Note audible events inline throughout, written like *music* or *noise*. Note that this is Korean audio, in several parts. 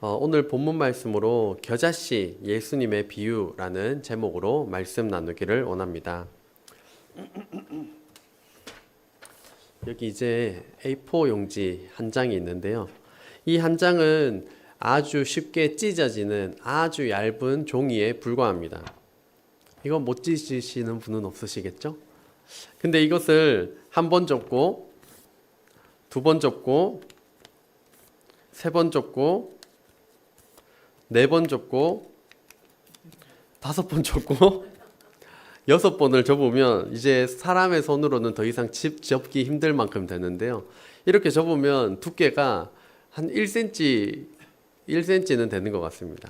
어, 오늘 본문 말씀으로 겨자씨 예수님의 비유라는 제목으로 말씀 나누기를 원합니다. *clears throat* 여기 이제 A4 용지 한 장이 있는데요. 이 한 장은 아주 쉽게 찢어지는 아주 얇은 종이에 불과합니다. 이거 못 찢으시는 분은 없으시겠죠? 근데 이것을 한 번 접고 두 번 접고 세 번 접고 네 번 접고 다섯 번 접고 *laughs* 여섯 번을 접으면 이제 사람의 손으로는 더 이상 집 접기 힘들 만큼 되는데요. 이렇게 접으면 두께가 한 1cm, 1cm는 되는 것 같습니다.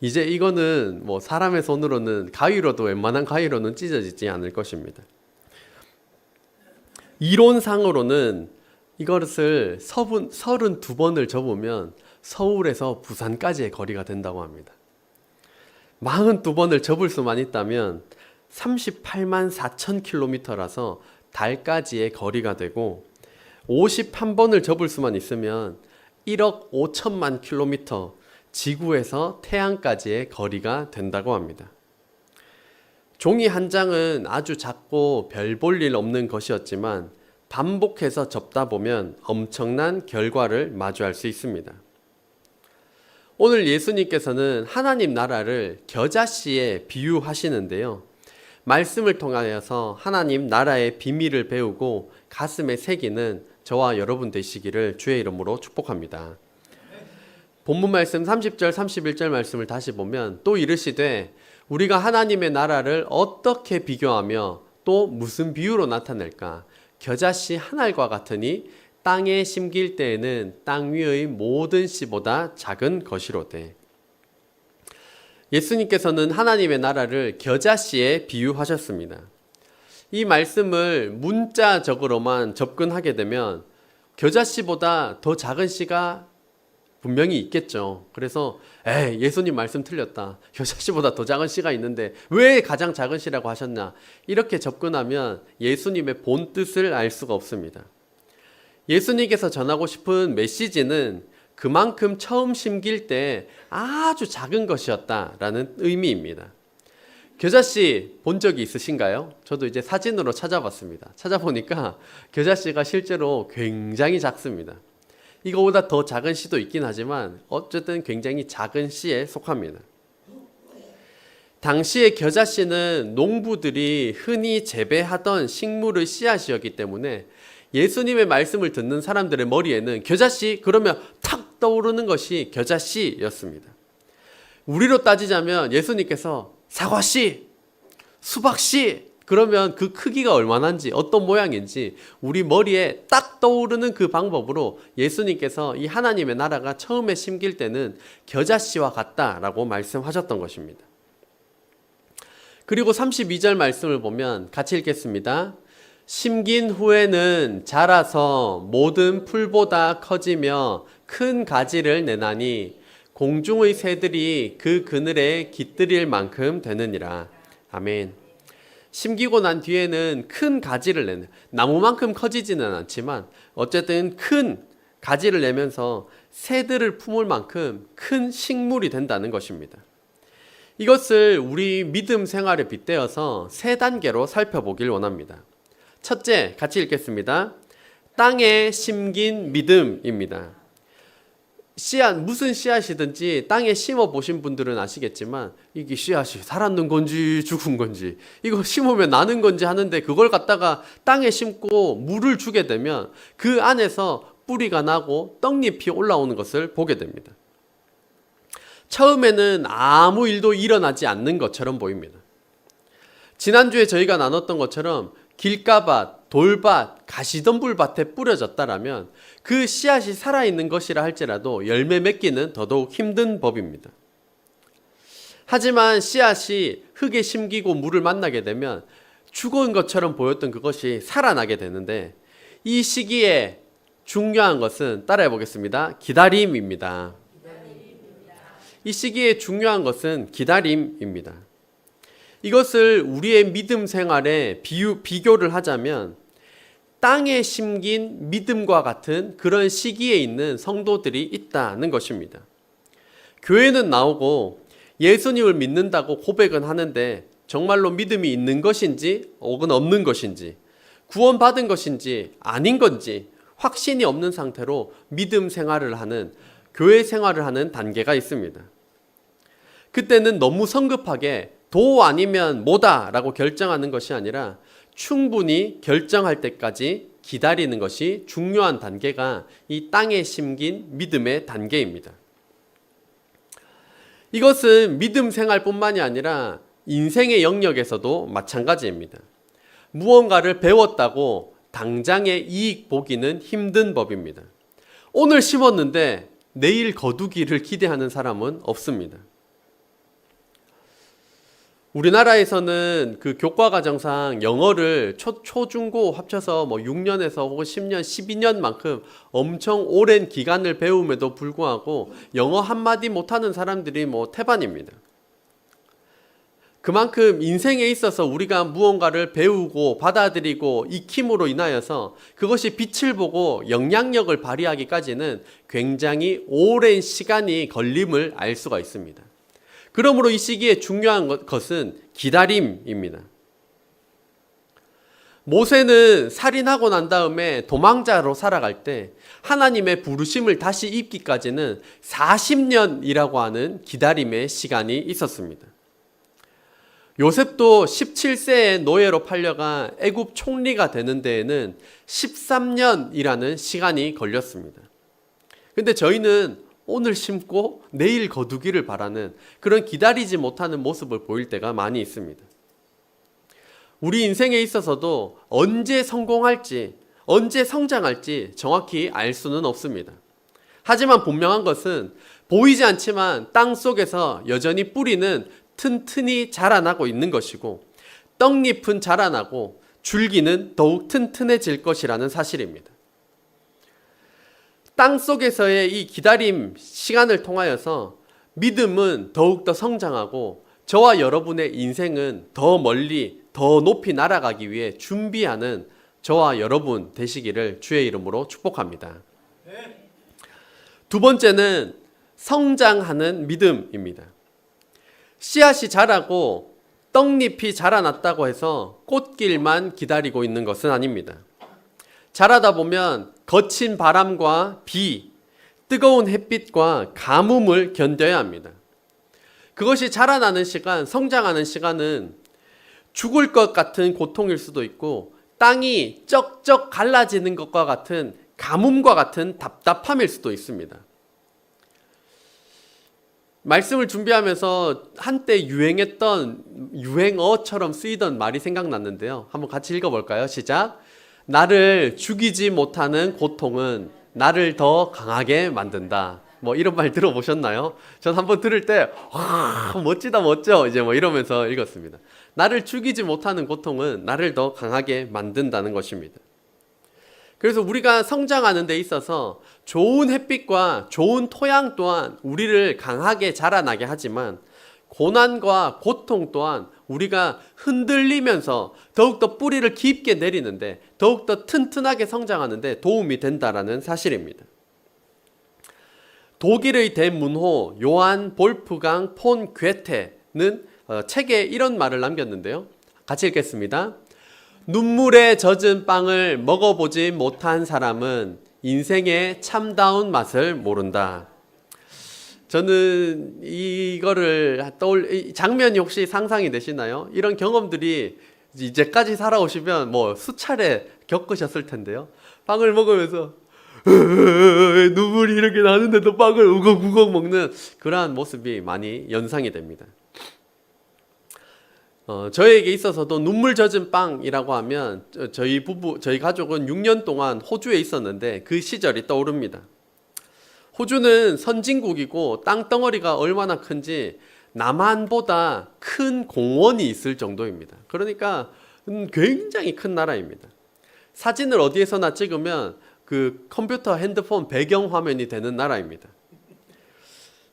이제 이거는 뭐 사람의 손으로는 가위로도 웬만한 가위로는 찢어지지 않을 것입니다. 이론상으로는 이것을 서분, 32번을 접으면 서울에서 부산까지의 거리가 된다고 합니다. 42번을 접을 수만 있다면 38만 4천 킬로미터라서 달까지의 거리가 되고 51번을 접을 수만 있으면 1억 5천만 킬로미터 지구에서 태양까지의 거리가 된다고 합니다. 종이 한 장은 아주 작고 별 볼 일 없는 것이었지만 반복해서 접다 보면 엄청난 결과를 마주할 수 있습니다. 오늘 예수님께서는 하나님 나라를 겨자씨에 비유하시는데요. 말씀을 통하여서 하나님 나라의 비밀을 배우고 가슴에 새기는 저와 여러분 되시기를 주의 이름으로 축복합니다. 본문 말씀 30절 31절 말씀을 다시 보면 또 이르시되 우리가 하나님의 나라를 어떻게 비교하며 또 무슨 비유로 나타낼까? 겨자씨 한 알과 같으니 땅에 심길 때에는 땅 위의 모든 씨보다 작은 것이로되 예수님께서는 하나님의 나라를 겨자씨에 비유하셨습니다. 이 말씀을 문자적으로만 접근하게 되면 겨자씨보다 더 작은 씨가 분명히 있겠죠. 그래서 에 예수님 말씀 틀렸다. 겨자씨보다 더 작은 씨가 있는데 왜 가장 작은 씨라고 하셨나? 이렇게 접근하면 예수님의 본 뜻을 알 수가 없습니다. 예수님께서 전하고 싶은 메시지는 그만큼 처음 심길 때 아주 작은 것이었다라는 의미입니다. 겨자씨 본 적이 있으신가요? 저도 이제 사진으로 찾아봤습니다. 찾아보니까 겨자씨가 실제로 굉장히 작습니다. 이거보다 더 작은 씨도 있긴 하지만 어쨌든 굉장히 작은 씨에 속합니다. 당시의 겨자씨는 농부들이 흔히 재배하던 식물의 씨앗이었기 때문에 예수님의 말씀을 듣는 사람들의 머리에는 겨자씨 그러면 탁 떠오르는 것이 겨자씨였습니다. 우리로 따지자면 예수님께서 사과씨, 수박씨 그러면 그 크기가 얼마나인지 어떤 모양인지 우리 머리에 딱 떠오르는 그 방법으로 예수님께서 이 하나님의 나라가 처음에 심길 때는 겨자씨와 같다라고 말씀하셨던 것입니다. 그리고 32절 말씀을 보면 같이 읽겠습니다. 심긴 후에는 자라서 모든 풀보다 커지며 큰 가지를 내나니 공중의 새들이 그 그늘에 깃들일 만큼 되느니라. 아멘. 심기고 난 뒤에는 큰 가지를 내는 나무만큼 커지지는 않지만 어쨌든 큰 가지를 내면서 새들을 품을 만큼 큰 식물이 된다는 것입니다. 이것을 우리 믿음 생활에 빗대어서 세 단계로 살펴보길 원합니다. 첫째, 같이 읽겠습니다. 땅에 심긴 믿음입니다. 씨앗, 무슨 씨앗이든지 땅에 심어 보신 분들은 아시겠지만, 이게 씨앗이 살았는 건지 죽은 건지, 이거 심으면 나는 건지 하는데 그걸 갖다가 땅에 심고 물을 주게 되면 그 안에서 뿌리가 나고 떡잎이 올라오는 것을 보게 됩니다. 처음에는 아무 일도 일어나지 않는 것처럼 보입니다. 지난주에 저희가 나눴던 것처럼 길가밭, 돌밭, 가시덤불밭에 뿌려졌다라면 그 씨앗이 살아있는 것이라 할지라도 열매 맺기는 더더욱 힘든 법입니다. 하지만 씨앗이 흙에 심기고 물을 만나게 되면 죽은 것처럼 보였던 그것이 살아나게 되는데 이 시기에 중요한 것은 따라해 보겠습니다. 기다림입니다. 이 시기에 중요한 것은 기다림입니다. 이것을 우리의 믿음 생활에 비유, 비교를 하자면 땅에 심긴 믿음과 같은 그런 시기에 있는 성도들이 있다는 것입니다. 교회는 나오고 예수님을 믿는다고 고백은 하는데 정말로 믿음이 있는 것인지 혹은 없는 것인지 구원받은 것인지 아닌 건지 확신이 없는 상태로 믿음 생활을 하는 교회 생활을 하는 단계가 있습니다. 그때는 너무 성급하게 도 아니면 뭐다라고 결정하는 것이 아니라 충분히 결정할 때까지 기다리는 것이 중요한 단계가 이 땅에 심긴 믿음의 단계입니다. 이것은 믿음 생활뿐만이 아니라 인생의 영역에서도 마찬가지입니다. 무언가를 배웠다고 당장의 이익 보기는 힘든 법입니다. 오늘 심었는데 내일 거두기를 기대하는 사람은 없습니다. 우리나라에서는 그 교과 과정상 영어를 초, 초, 중, 고 합쳐서 뭐 6년에서 혹은 10년, 12년만큼 엄청 오랜 기간을 배움에도 불구하고 영어 한마디 못하는 사람들이 뭐 태반입니다. 그만큼 인생에 있어서 우리가 무언가를 배우고 받아들이고 익힘으로 인하여서 그것이 빛을 보고 영향력을 발휘하기까지는 굉장히 오랜 시간이 걸림을 알 수가 있습니다. 그러므로 이 시기에 중요한 것- 것은 기다림입니다. 모세는 살인하고 난 다음에 도망자로 살아갈 때 하나님의 부르심을 다시 입기까지는 40년이라고 하는 기다림의 시간이 있었습니다. 요셉도 17세에 노예로 팔려가 애굽 총리가 되는 데에는 13년이라는 시간이 걸렸습니다. 근데 저희는 오늘 심고 내일 거두기를 바라는 그런 기다리지 못하는 모습을 보일 때가 많이 있습니다. 우리 인생에 있어서도 언제 성공할지, 언제 성장할지 정확히 알 수는 없습니다. 하지만 분명한 것은 보이지 않지만 땅 속에서 여전히 뿌리는 튼튼히 자라나고 있는 것이고 떡잎은 자라나고 줄기는 더욱 튼튼해질 것이라는 사실입니다. 땅 속에서의 이 기다림 시간을 통하여서 믿음은 더욱더 성장하고 저와 여러분의 인생은 더 멀리 더 높이 날아가기 위해 준비하는 저와 여러분 되시기를 주의 이름으로 축복합니다. 두 번째는 성장하는 믿음입니다. 씨앗이 자라고 떡잎이 자라났다고 해서 꽃길만 기다리고 있는 것은 아닙니다. 자라다 보면 거친 바람과 비, 뜨거운 햇빛과 가뭄을 견뎌야 합니다. 그것이 자라나는 시간, 성장하는 시간은 죽을 것 같은 고통일 수도 있고 땅이 쩍쩍 갈라지는 것과 같은 가뭄과 같은 답답함일 수도 있습니다. 말씀을 준비하면서 한때 유행했던 유행어처럼 쓰이던 말이 생각났는데요. 한번 같이 읽어볼까요? 시작. 나를 죽이지 못하는 고통은 나를 더 강하게 만든다. 뭐 이런 말 들어보셨나요? 전 한번 들을 때, 와, 멋지다, 멋져. 이제 뭐 이러면서 읽었습니다. 나를 죽이지 못하는 고통은 나를 더 강하게 만든다는 것입니다. 그래서 우리가 성장하는 데 있어서 좋은 햇빛과 좋은 토양 또한 우리를 강하게 자라나게 하지만 고난과 고통 또한 우리가 흔들리면서 더욱더 뿌리를 깊게 내리는데 더욱더 튼튼하게 성장하는데 도움이 된다라는 사실입니다. 독일의 대문호 요한 볼프강 폰 괴테는 어, 책에 이런 말을 남겼는데요. 같이 읽겠습니다. 눈물에 젖은 빵을 먹어보지 못한 사람은 인생의 참다운 맛을 모른다. 저는 이거를 떠올 이 장면이 혹시 상상이 되시나요? 이런 경험들이 이제까지 살아오시면 뭐 수차례 겪으셨을 텐데요. 빵을 먹으면서 눈물이 이렇게 나는데도 빵을 우걱우걱 먹는 그러한 모습이 많이 연상이 됩니다. 어, 저에게 있어서도 눈물 젖은 빵이라고 하면 저- 저희 부부, 저희 가족은 6년 동안 호주에 있었는데 그 시절이 떠오릅니다. 호주는 선진국이고 땅덩어리가 얼마나 큰지 남한보다 큰 공원이 있을 정도입니다. 그러니까 음, 굉장히 큰 나라입니다. 사진을 어디에서나 찍으면 그 컴퓨터, 핸드폰 배경 화면이 되는 나라입니다.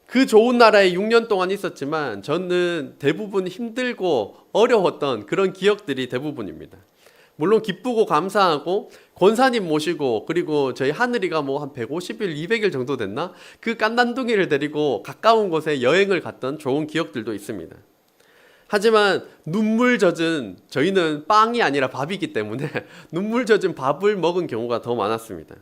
그 좋은 나라에 6년 동안 있었지만 저는 대부분 힘들고 어려웠던 그런 기억들이 대부분입니다. 물론 기쁘고 감사하고 권사님 모시고 그리고 저희 하늘이가 뭐 한 150일, 200일 정도 됐나? 그 깐난둥이를 데리고 가까운 곳에 여행을 갔던 좋은 기억들도 있습니다. 하지만 눈물 젖은 저희는 빵이 아니라 밥이기 때문에 *laughs* 눈물 젖은 밥을 먹은 경우가 더 많았습니다.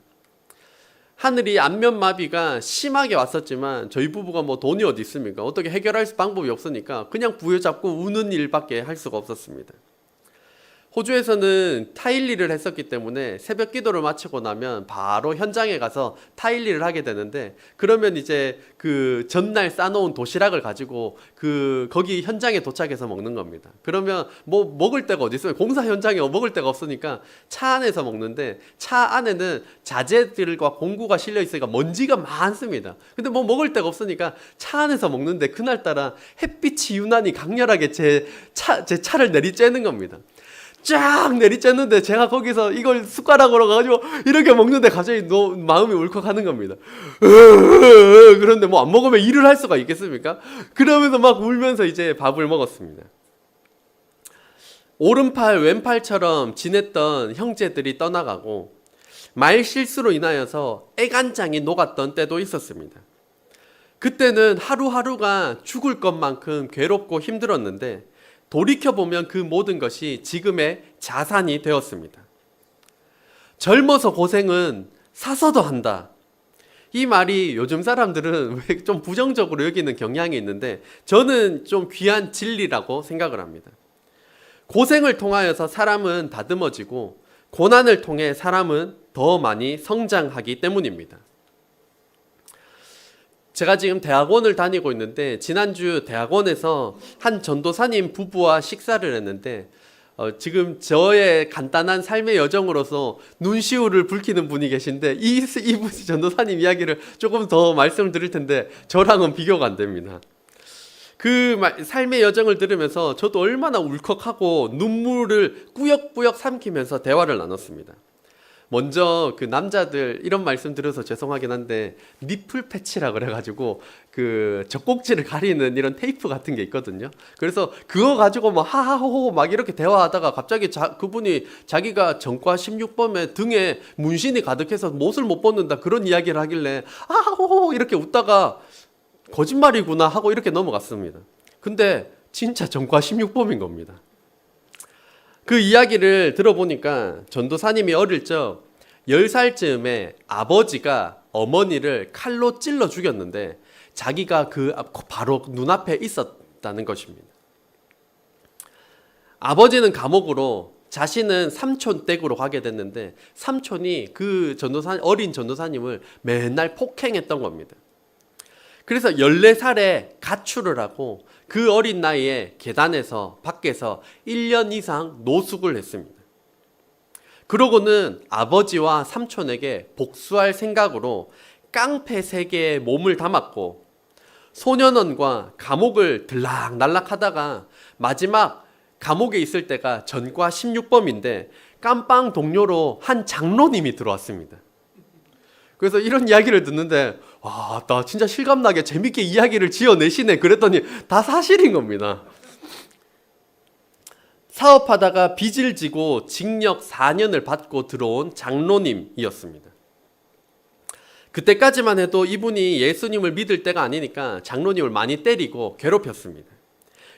하늘이 안면마비가 심하게 왔었지만 저희 부부가 뭐 돈이 어디 있습니까? 어떻게 해결할 방법이 없으니까 그냥 부여잡고 우는 일밖에 할 수가 없었습니다. 호주에서는 타일리를 했었기 때문에 새벽 기도를 마치고 나면 바로 현장에 가서 타일리를 하게 되는데 그러면 이제 그 전날 싸놓은 도시락을 가지고 그 거기 현장에 도착해서 먹는 겁니다. 그러면 뭐 먹을 데가 어디 있어요? 공사 현장에 먹을 데가 없으니까 차 안에서 먹는데 차 안에는 자재들과 공구가 실려 있으니까 먼지가 많습니다. 근데 뭐 먹을 데가 없으니까 차 안에서 먹는데 그날따라 햇빛이 유난히 강렬하게 제 차, 제 차를 내리쬐는 겁니다. 쫙 내리쬐는데 제가 거기서 이걸 숟가락으로 가지고 이렇게 먹는데 갑자기 너 마음이 울컥하는 겁니다. 그런데 뭐 안 먹으면 일을 할 수가 있겠습니까? 그러면서 막 울면서 이제 밥을 먹었습니다. 오른팔 왼팔처럼 지냈던 형제들이 떠나가고 말 실수로 인하여서 애간장이 녹았던 때도 있었습니다. 그때는 하루하루가 죽을 것만큼 괴롭고 힘들었는데 돌이켜보면 그 모든 것이 지금의 자산이 되었습니다. 젊어서 고생은 사서도 한다. 이 말이 요즘 사람들은 *laughs* 왜 좀 부정적으로 여기는 경향이 있는데 저는 좀 귀한 진리라고 생각을 합니다. 고생을 통하여서 사람은 다듬어지고 고난을 통해 사람은 더 많이 성장하기 때문입니다. 제가 지금 대학원을 다니고 있는데 지난주 대학원에서 한 전도사님 부부와 식사를 했는데 어, 지금 저의 간단한 삶의 여정으로서 눈시울을 붉히는 분이 계신데 이 이분이 전도사님 이야기를 조금 더 말씀을 드릴 텐데 저랑은 비교가 안 됩니다. 그 말- 삶의 여정을 들으면서 저도 얼마나 울컥하고 눈물을 꾸역꾸역 삼키면서 대화를 나눴습니다. 먼저 그 남자들 이런 말씀 드려서 죄송하긴 한데 니플 패치라 그래가지고 그 젖꼭지를 가리는 이런 테이프 같은 게 있거든요. 그래서 그거 가지고 뭐 하하호호 막 이렇게 대화하다가 갑자기 자, 그분이 자기가 전과 16범에 등에 문신이 가득해서 못을 못 벗는다 그런 이야기를 하길래 하하호호 이렇게 웃다가 거짓말이구나 하고 이렇게 넘어갔습니다. 근데 진짜 전과 16범인 겁니다. 그 이야기를 들어보니까 전도사님이 어릴 적 10살쯤에 아버지가 어머니를 칼로 찔러 죽였는데 자기가 그 앞- 바로 눈앞에 있었다는 것입니다. 아버지는 감옥으로 자신은 삼촌 댁으로 가게 됐는데 삼촌이 그 전도사 어린 전도사님을 맨날 폭행했던 겁니다. 그래서 14살에 가출을 하고 그 어린 나이에 계단에서 밖에서 1년 이상 노숙을 했습니다. 그러고는 아버지와 삼촌에게 복수할 생각으로 깡패 세계에 몸을 담았고 소년원과 감옥을 들락날락 하다가 마지막 감옥에 있을 때가 전과 16범인데 깜빵 동료로 한 장로님이 들어왔습니다. 그래서 이런 이야기를 듣는데 와, 나 진짜 실감나게 재밌게 이야기를 지어내시네. 그랬더니 다 사실인 겁니다. 사업하다가 빚을 지고 징역 4년을 받고 들어온 장로님이었습니다. 그때까지만 해도 이분이 예수님을 믿을 때가 아니니까 장로님을 많이 때리고 괴롭혔습니다.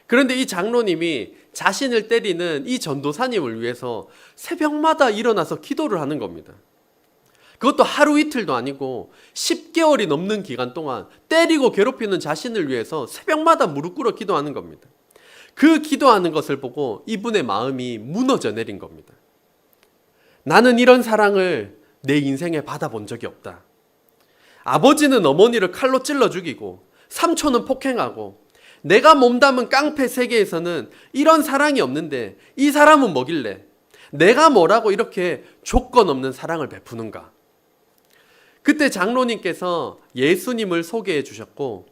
그런데 이 장로님이 자신을 때리는 이 전도사님을 위해서 새벽마다 일어나서 기도를 하는 겁니다. 그것도 하루 이틀도 아니고 10개월이 넘는 기간 동안 때리고 괴롭히는 자신을 위해서 새벽마다 무릎 꿇어 기도하는 겁니다. 그 기도하는 것을 보고 이분의 마음이 무너져 내린 겁니다. 나는 이런 사랑을 내 인생에 받아본 적이 없다. 아버지는 어머니를 칼로 찔러 죽이고 삼촌은 폭행하고 내가 몸담은 깡패 세계에서는 이런 사랑이 없는데 이 사람은 뭐길래 내가 뭐라고 이렇게 조건 없는 사랑을 베푸는가? 그때 장로님께서 예수님을 소개해 주셨고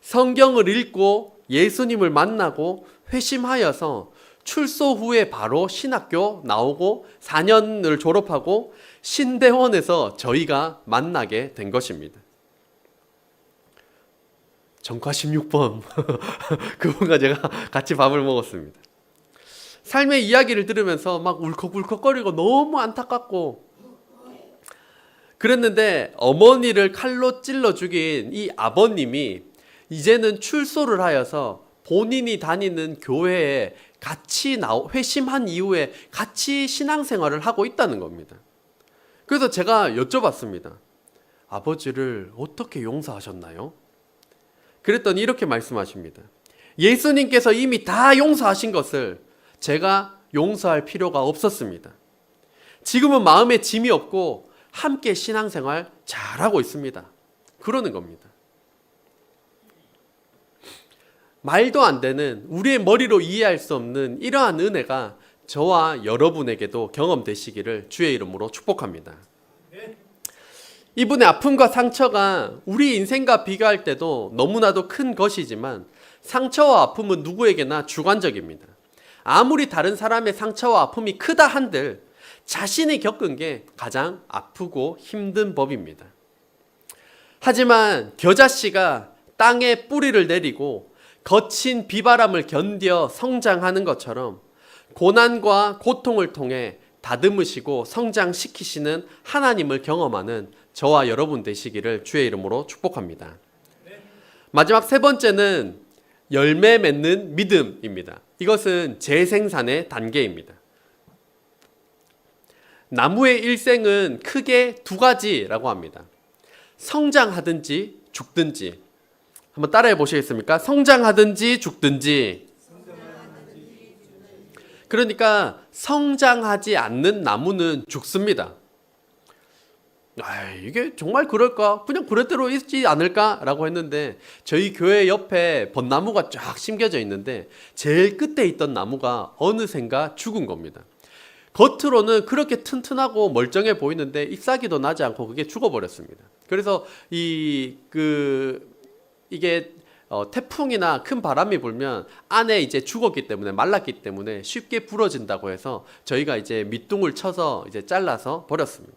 성경을 읽고 예수님을 만나고 회심하여서 출소 후에 바로 신학교 나오고 4년을 졸업하고 신대원에서 저희가 만나게 된 것입니다. 전과 16번 *laughs* 그분과 제가 같이 밥을 먹었습니다. 삶의 이야기를 들으면서 막 울컥울컥거리고 너무 안타깝고 그랬는데 어머니를 칼로 찔러 죽인 이 아버님이 이제는 출소를 하여서 본인이 다니는 교회에 같이 나오, 회심한 이후에 같이 신앙생활을 하고 있다는 겁니다. 그래서 제가 여쭤봤습니다. 아버지를 어떻게 용서하셨나요? 그랬더니 이렇게 말씀하십니다. 예수님께서 이미 다 용서하신 것을 제가 용서할 필요가 없었습니다. 지금은 마음에 짐이 없고 함께 신앙생활 잘하고 있습니다. 그러는 겁니다. 말도 안 되는 우리의 머리로 이해할 수 없는 이러한 은혜가 저와 여러분에게도 경험되시기를 주의 이름으로 축복합니다. 이분의 아픔과 상처가 우리 인생과 비교할 때도 너무나도 큰 것이지만 상처와 아픔은 누구에게나 주관적입니다. 아무리 다른 사람의 상처와 아픔이 크다 한들 자신이 겪은 게 가장 아프고 힘든 법입니다. 하지만 겨자 씨가 땅에 뿌리를 내리고 거친 비바람을 견뎌 성장하는 것처럼 고난과 고통을 통해 다듬으시고 성장시키시는 하나님을 경험하는 저와 여러분 되시기를 주의 이름으로 축복합니다. 마지막 세 번째는 열매 맺는 믿음입니다. 이것은 재생산의 단계입니다. 나무의 일생은 크게 두 가지라고 합니다. 성장하든지 죽든지. 한번 따라해 보시겠습니까? 성장하든지 죽든지. 그러니까 성장하지 않는 나무는 죽습니다. 아, 이게 정말 그럴까? 그냥 그럴대로 있지 않을까라고 했는데 저희 교회 옆에 벚나무가 쫙 심겨져 있는데 제일 끝에 있던 나무가 어느샌가 죽은 겁니다. 겉으로는 그렇게 튼튼하고 멀쩡해 보이는데 잎사귀도 나지 않고 그게 죽어버렸습니다. 그래서 이 그 이게 어, 태풍이나 큰 바람이 불면 안에 이제 죽었기 때문에 말랐기 때문에 쉽게 부러진다고 해서 저희가 이제 밑둥을 쳐서 이제 잘라서 버렸습니다.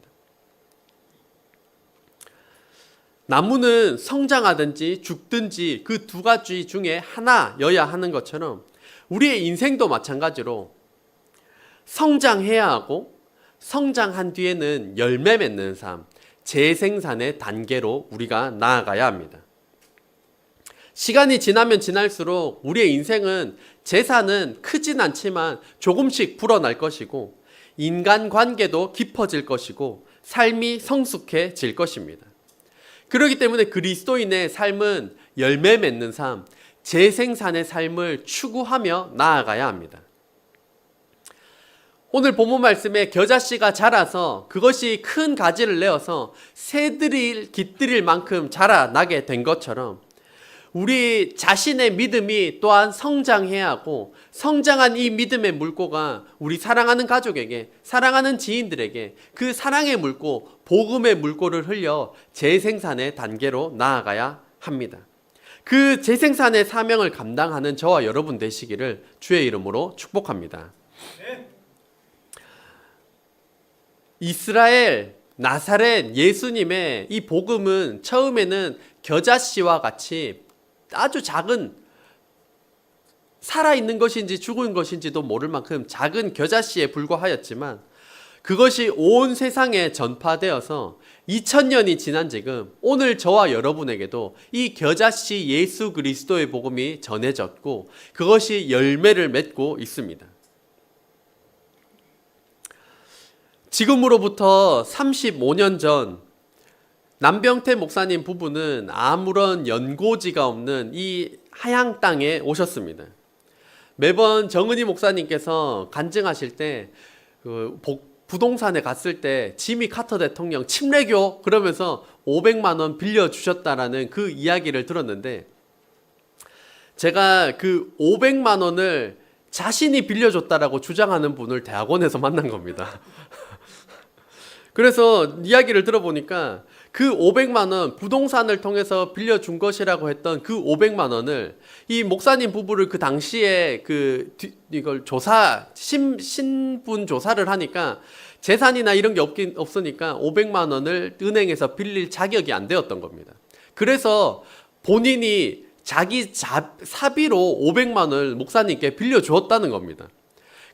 나무는 성장하든지 죽든지 그 두 가지 중에 하나여야 하는 것처럼 우리의 인생도 마찬가지로 성장해야 하고 성장한 뒤에는 열매 맺는 삶, 재생산의 단계로 우리가 나아가야 합니다. 시간이 지나면 지날수록 우리의 인생은 재산은 크진 않지만 조금씩 불어날 것이고 인간 관계도 깊어질 것이고 삶이 성숙해질 것입니다. 그렇기 때문에 그리스도인의 삶은 열매 맺는 삶, 재생산의 삶을 추구하며 나아가야 합니다. 오늘 본문 말씀에 겨자씨가 자라서 그것이 큰 가지를 내어서 새들이 깃들일 만큼 자라나게 된 것처럼 우리 자신의 믿음이 또한 성장해야 하고 성장한 이 믿음의 물고가 우리 사랑하는 가족에게 사랑하는 지인들에게 그 사랑의 물고 복음의 물고를 흘려 재생산의 단계로 나아가야 합니다. 그 재생산의 사명을 감당하는 저와 여러분 되시기를 주의 이름으로 축복합니다. 이스라엘 나사렛 예수님의 이 복음은 처음에는 겨자씨와 같이 아주 작은 살아 있는 것인지 죽은 것인지도 모를 만큼 작은 겨자씨에 불과하였지만 그것이 온 세상에 전파되어서 2000년이 지난 지금 오늘 저와 여러분에게도 이 겨자씨 예수 그리스도의 복음이 전해졌고 그것이 열매를 맺고 있습니다. 지금으로부터 35년 전 남병태 목사님 부부는 아무런 연고지가 없는 이 하양 땅에 오셨습니다. 매번 정은희 목사님께서 간증하실 때 그 부동산에 갔을 때 지미 카터 대통령 침례교 그러면서 500만 원 빌려 주셨다라는 그 이야기를 들었는데 제가 그 500만 원을 자신이 빌려줬다라고 주장하는 분을 대학원에서 만난 겁니다. 그래서 이야기를 들어보니까 그 500만 원 부동산을 통해서 빌려준 것이라고 했던 그 500만 원을 이 목사님 부부를 그 당시에 그 이걸 조사 신, 신분 조사를 하니까 재산이나 이런 게 없긴 없으니까 500만 원을 은행에서 빌릴 자격이 안 되었던 겁니다. 그래서 본인이 자기 자, 사비로 500만 원을 목사님께 빌려 주었다는 겁니다.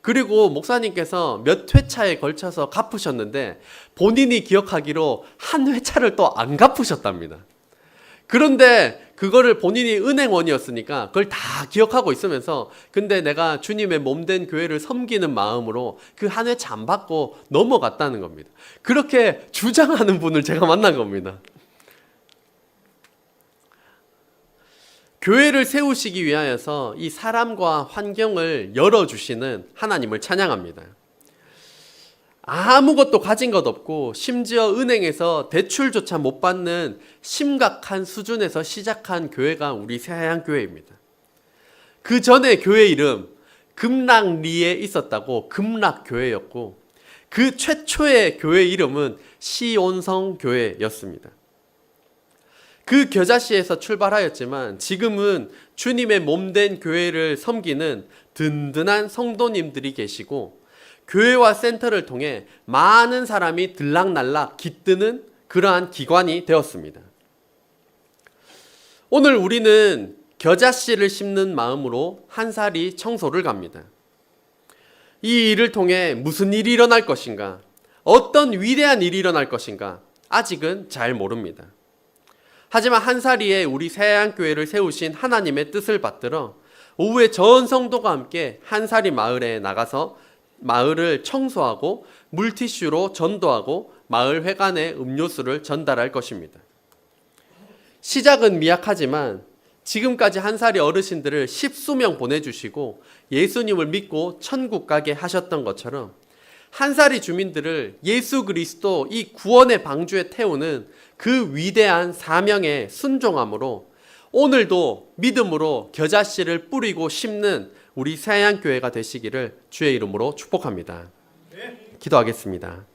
그리고 목사님께서 몇 회차에 걸쳐서 갚으셨는데 본인이 기억하기로 한 회차를 또 안 갚으셨답니다. 그런데 그거를 본인이 은행원이었으니까 그걸 다 기억하고 있으면서 근데 내가 주님의 몸된 교회를 섬기는 마음으로 그 한 회차 안 받고 넘어갔다는 겁니다. 그렇게 주장하는 분을 제가 만난 겁니다. 교회를 세우시기 위하여서 이 사람과 환경을 열어주시는 하나님을 찬양합니다. 아무것도 가진 것 없고 심지어 은행에서 대출조차 못 받는 심각한 수준에서 시작한 교회가 우리 새하얀 교회입니다. 그 전에 교회 이름 금락리에 있었다고 금락교회였고 그 최초의 교회 이름은 시온성 교회였습니다. 그 겨자씨에서 출발하였지만 지금은 주님의 몸된 교회를 섬기는 든든한 성도님들이 계시고 교회와 센터를 통해 많은 사람이 들락날락 깃드는 그러한 기관이 되었습니다. 오늘 우리는 겨자씨를 심는 마음으로 한 살이 청소를 갑니다. 이 일을 통해 무슨 일이 일어날 것인가? 어떤 위대한 일이 일어날 것인가? 아직은 잘 모릅니다. 하지만 한사리에 우리 새하얀교회를 세우신 하나님의 뜻을 받들어 오후에 전 성도가 함께 한사리 마을에 나가서 마을을 청소하고 물티슈로 전도하고 마을 회관에 음료수를 전달할 것입니다. 시작은 미약하지만 지금까지 한사리 어르신들을 십수명 보내주시고 예수님을 믿고 천국 가게 하셨던 것처럼 한사리 주민들을 예수 그리스도 이 구원의 방주에 태우는 그 위대한 사명에 순종함으로 오늘도 믿음으로 겨자씨를 뿌리고 심는 우리 새하얀 교회가 되시기를 주의 이름으로 축복합니다. 기도하겠습니다.